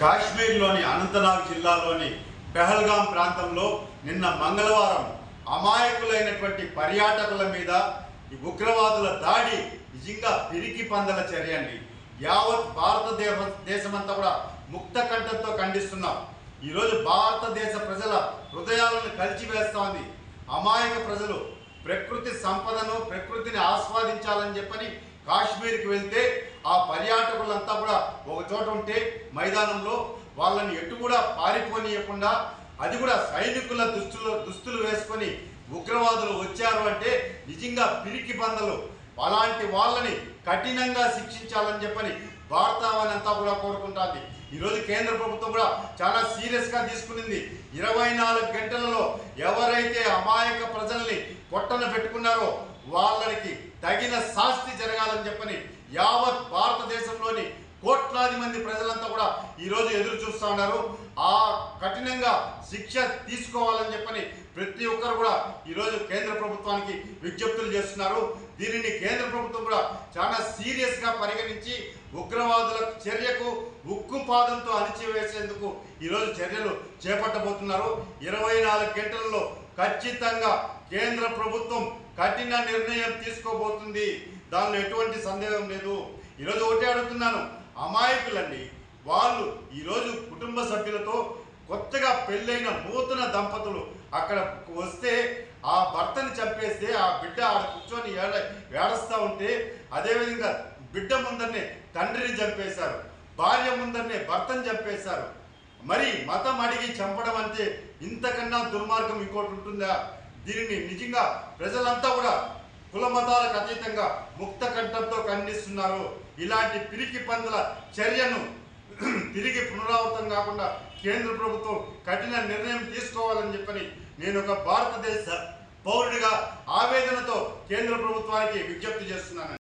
కాశ్మీర్లోని అనంతనాగ్ జిల్లాలోని పెహల్గాం ప్రాంతంలో నిన్న మంగళవారం అమాయకులైనటువంటి పర్యాటకుల మీద ఈ ఉగ్రవాదుల దాడి నిజంగా పిరికి పందల చర్య అండి. యావత్ భారతదేశ దేశమంతా కూడా ముక్త కంఠంతో ఖండిస్తున్నాం. ఈరోజు భారతదేశ ప్రజల హృదయాలను కలిచివేస్తోంది. అమాయక ప్రజలు ప్రకృతి సంపదను ప్రకృతిని ఆస్వాదించాలని చెప్పని కాశ్మీర్కి వెళ్తే ఆ పర్యాటకులంతా కూడా ఒక చోట ఉంటే మైదానంలో వాళ్ళని ఎటు కూడా పారిపోనీయకుండా అది కూడా సైనికుల దుస్తులు దుస్తులు వేసుకొని ఉగ్రవాదులు వచ్చారు అంటే నిజంగా పిరికి పందలు. అలాంటి వాళ్ళని కఠినంగా శిక్షించాలని చెప్పని భారతావని అంతా కూడా కోరుకుంటుంది. ఈరోజు కేంద్ర ప్రభుత్వం కూడా చాలా సీరియస్గా తీసుకునింది. ఇరవై నాలుగు గంటలలో ఎవరైతే అమాయక ప్రజల్ని పొట్టన పెట్టుకున్నారో వాళ్ళకి తగిన శాస్తి జరగాలని చెప్పని యావత్ భారతదేశంలోని కోట్లాది మంది ప్రజలంతా కూడా ఈరోజు ఎదురు చూస్తూ ఉన్నారు. ఆ కఠినంగా శిక్ష తీసుకోవాలని చెప్పని ప్రతి ఒక్కరు కూడా ఈరోజు కేంద్ర ప్రభుత్వానికి విజ్ఞప్తులు చేస్తున్నారు. దీనిని కేంద్ర ప్రభుత్వం కూడా చాలా సీరియస్గా పరిగణించి ఉగ్రవాదుల చర్యకు ఉక్కు పాదంతో అణిచివేసేందుకు ఈరోజు చర్యలు చేపట్టబోతున్నారు. ఇరవై నాలుగు గంటలలో ఖచ్చితంగా కేంద్ర ప్రభుత్వం కఠిన నిర్ణయం తీసుకోబోతుంది. దానిలో ఎటువంటి సందేహం లేదు. ఈరోజు ఒకటే అడుగుతున్నాను. అమాయకులండి వాళ్ళు ఈరోజు కుటుంబ సభ్యులతో కొత్తగా పెళ్ళైన నూతన దంపతులు అక్కడ వస్తే ఆ భర్తని చంపేస్తే ఆ బిడ్డ ఆడ కూర్చొని ఏడ ఏడస్తూ ఉంటే అదేవిధంగా బిడ్డ ముందరనే తండ్రిని చంపేశారు. భార్య ముందరనే భర్తని చంపేశారు. మరి మతం అడిగి చంపడం అంటే ఇంతకన్నా దుర్మార్గం ఇంకోటి ఉంటుందా? దీనిని నిజంగా ప్రజలంతా కూడా కుల మతాలకు అతీతంగా ముక్త కంఠంతో ఖండిస్తున్నారు. ఇలాంటి పిరికి పందుల చర్యను తిరిగి పునరావృతం కాకుండా కేంద్ర ప్రభుత్వం కఠిన నిర్ణయం తీసుకోవాలని చెప్పని నేను ఒక భారతదేశ పౌరుడిగా ఆవేదనతో కేంద్ర ప్రభుత్వానికి విజ్ఞప్తి చేస్తున్నాను.